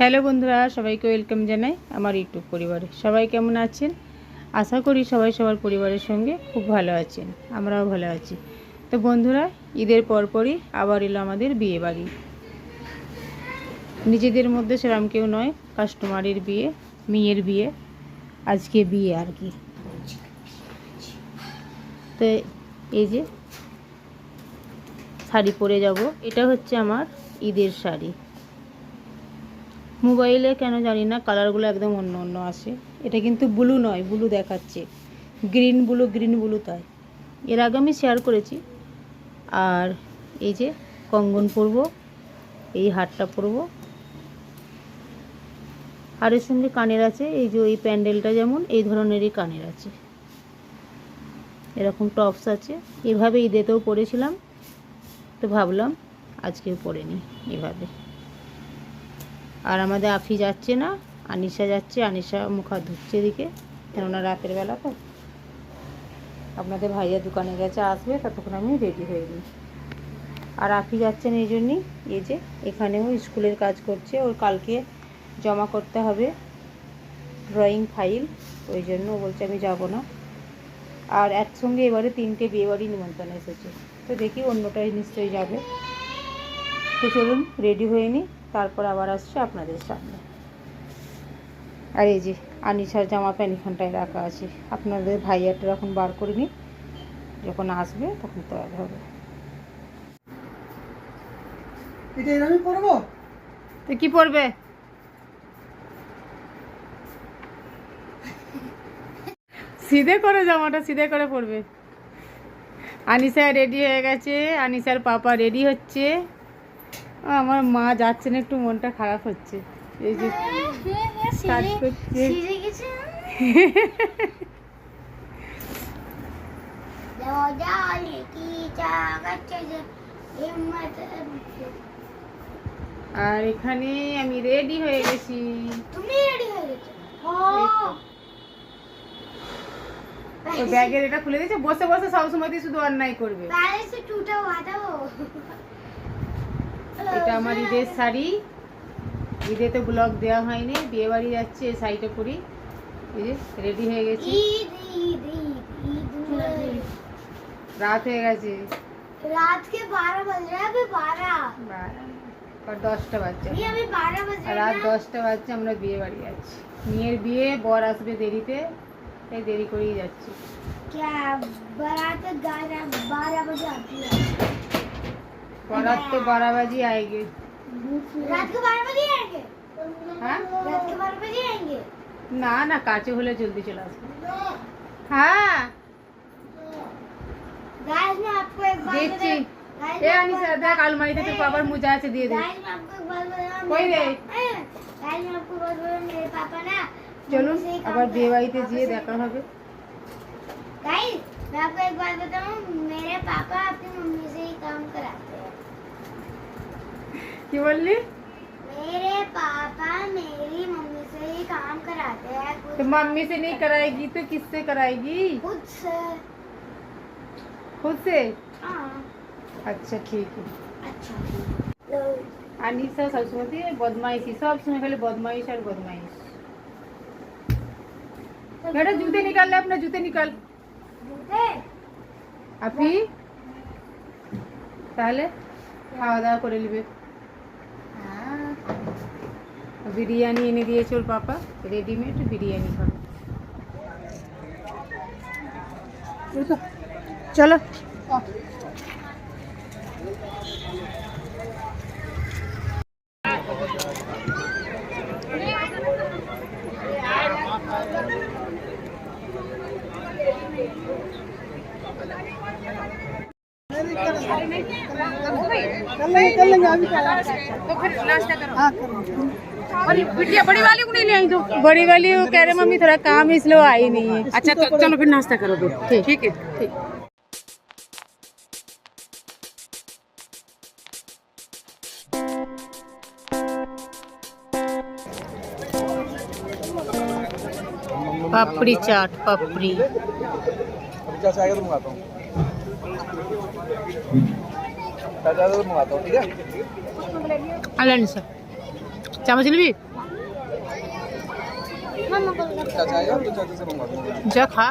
Hello বন্ধুরা, সবাইকে welcome জানাই আমার ইউটিউব পরিবারে। সবাই কেমন আছেন? আশা করি সবাই সবার পরিবারের সঙ্গে খুব ভালো আছেন, আমরাও ভালো আছি। তো বন্ধুরা, ঈদের পরপরই আবার এলো আমাদের বিয়ে বাড়ি। নিজেদের মধ্যে সেরকম কেউ নয়, কাস্টমারের বিয়ে, মেয়ের বিয়ে, আজকে বিয়ে আর কি। তো এই যে শাড়ি পরে যাব, এটা হচ্ছে আমার ঈদের শাড়ি। মোবাইলে কেন জানি না কালারগুলো একদম অন্য অন্য আসে। এটা কিন্তু ব্লু নয়, ব্লু দেখাচ্ছে। গ্রিন ব্লু গ্রিন ব্লু তাই। এর আগে আমি শেয়ার করেছি। আর এই যে কঙ্গন পরব, এই হারটা পরব। আর এর সঙ্গে কানের আছে, এই যে এই প্যান্ডেলটা যেমন, এই ধরনেরই কানের আছে। এরকম টপস আছে। এভাবে ঈদেতেও পরেছিলাম। তো ভাবলাম আজকেও পরে নিই এভাবে। আর আমাদের আফি যাচ্ছে না, আনিশা যাচ্ছে, আনিশা মুখ হাত ধুচ্ছে এদিকে। কেননা রাতের বেলা তো। আপনাদের ভাইয়া দোকানে গেছে, আসবে, ততক্ষণ আমি রেডি হয়ে নিই। আর আফি যাচ্ছেন এই জন্যই, এই যে এখানেও স্কুলের কাজ করছে, ওর কালকে জমা করতে হবে ড্রয়িং ফাইল ওই জন্য বলছে আমি যাব না। আর একসঙ্গে এবারে তিনটে বিয়েবাড়ি নিমন্ত্রণ এসেছে। তো দেখি অন্যটাই নিশ্চয়ই যাবে। তো চলুন রেডি হয়ে নিই। তারপর আবার আসছে আপনাদের সামনে। আর এই যে আনিসার জামা প্যান্ট এখানটায় রাখা আছে। আপনাদের ভাইয়াটা এখন বার করে নিই যখন আসবে তখন তৈরি হবে। এটা আমি পরবো? তো কি পরবে? সিধে করে জামাটা সিধে করে পরবে। আনিসা রেডি হয়ে গেছে আনিসার পাপা রেডি হচ্ছে। আমার মা যাচ্ছে না, একটু মনটা খারাপ হচ্ছে। এই যে কাজ করছে। আর এখানে আমি রেডি হয়ে গেছি। তুমি ব্যাগের এটা খুলে দিয়েছে, বসে বসে সবসময় তুই শুধু অন্যায় করবে। টুটা এটা আমার ঈদের শাড়ি ঈদে তো ব্লগ দেওয়া হয়নি বিয়ে বাড়ি যাচ্ছে এই শাড়িটা পরি এই যে রেডি হয়ে গেছি ঈদ ঈদ ঈদ ঈদ রাত হয়ে গেছে रात के बारह बज रहे हैं अभी बारह বারো, আর দশটা বাচ্চা ये अभी बारह बज আর रहे রাত हैं দশটা বাচ্চা আমরা বিয়ে বাড়ি যাচ্ছি মেয়ের বিয়ে বর আসবে দেরিতে তাই দেরি করেই যাচ্ছি क्या बारात ग्यारह बारह बजे आती है और रात को बारह बजे आएँगे। रात को बारह बजे आएँगे? हाँ? रात को बारह बजे आएँगे? না না কাছে হলে জলদি गाइस मैं आपको एक এ আনিসা দেখ আলমারিতে তোর বাবার মোজা আছে দিয়ে দে কই রে চলুন আবার বিয়ে বাড়িতে যেয়ে দেখা হবে गाइस मैं आपको एक बात बताऊँ। मेरे पापा अपनी मम्मी से ही काम कराते কি বললি मेरे पापा मेरी मम्मी से ही काम कराते हैं तो खुद मम्मी से नहीं कराएगी तो किससे कराएगी खुद से खुद से हाँ अच्छा ठीक है अच्छा अनिशा सरस्वती बदमाइशी सब समय खाली बदमाइश और बदमाइश बेटा जूते निकाल ले अपना जूते निकाल जूते আপনি তাহলে খাওয়া দাওয়া করে নেবে বিরিয়ানি এনে দিয়েছে ওর পাপা রেডিমেড বিরিয়ানি খাবে চলো कर लेंगे कर लेंगे अभी क्या हाँ कर लेंगे बिटिया बड़ी वाली को नहीं आई दो बड़ी वाली वो कह रहे मम्मी थोड़ा काम है इसलिए आई नहीं है। अच्छा तो चलो फिर नाश्ता करो ठीक। है। ठीक। पापड़ी चाट पापड़ी। हम्म। मंगाता हूँ ठीक है? চামচ নিবি? যা খা।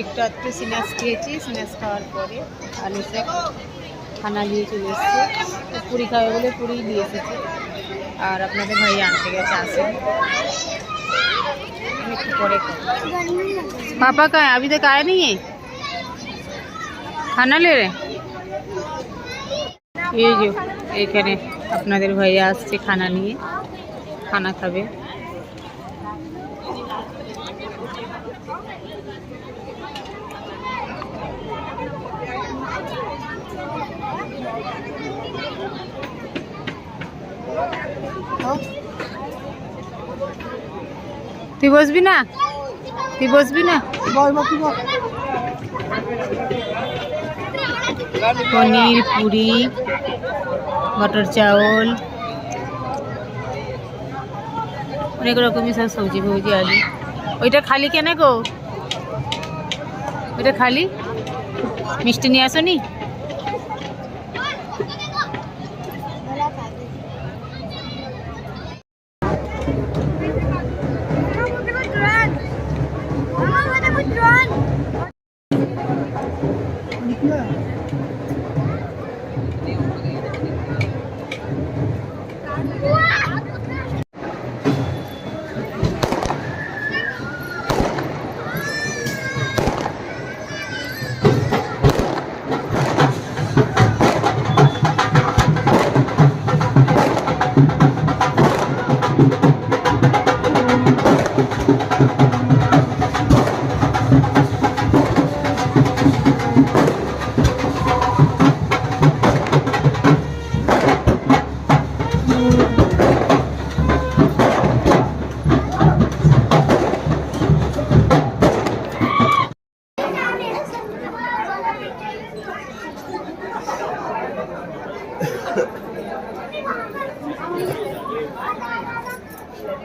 একটু একটু স্ন্যাক্স খেয়েছি স্ন্যাক্স খাওয়ার পরে আলিসা খানা নিয়ে চলে এসছে তো পুরি খাবে বলে পুরি নিয়ে এসেছে আর আপনাদের ভাই আনতে গেছে আসেন আমি একটু পরে খাবো। पापा का है अभी तक आया नहीं है খানা লে রে এই যে এখানে আপনাদের ভাইয়া আসছে খানা নিয়ে খানা খাবে তুই বসবি না তুই বসবি না পনির পুরি মটর চাউল অনেক রকমই সব সবজি ফবজি আছে ওইটা খালি কেন গো? ওইটা খালি? মিষ্টি নিয়ে আসনি?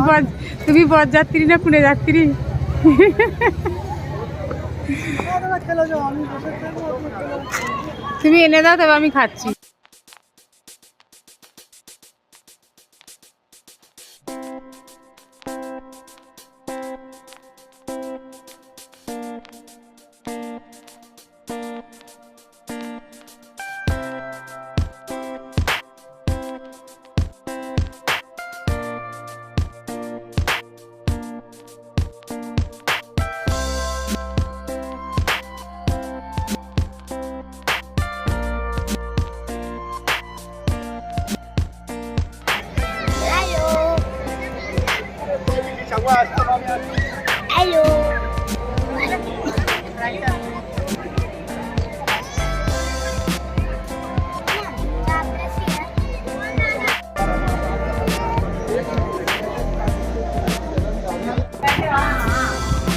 তুমি তুমি বরযাত্রী না পুনে যাত্রী তুমি এনে দাও তবে আমি খাচ্ছি।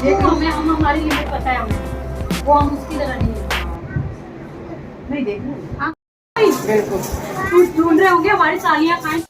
देखो हमें हम हमारी लिमिट पता है हमें। वो हम उसकी तरह नहीं है नहीं देखो हाँ। बिल्कुल। तू ढूंढ रहे होंगे हमारी सालियाँ खाएँ।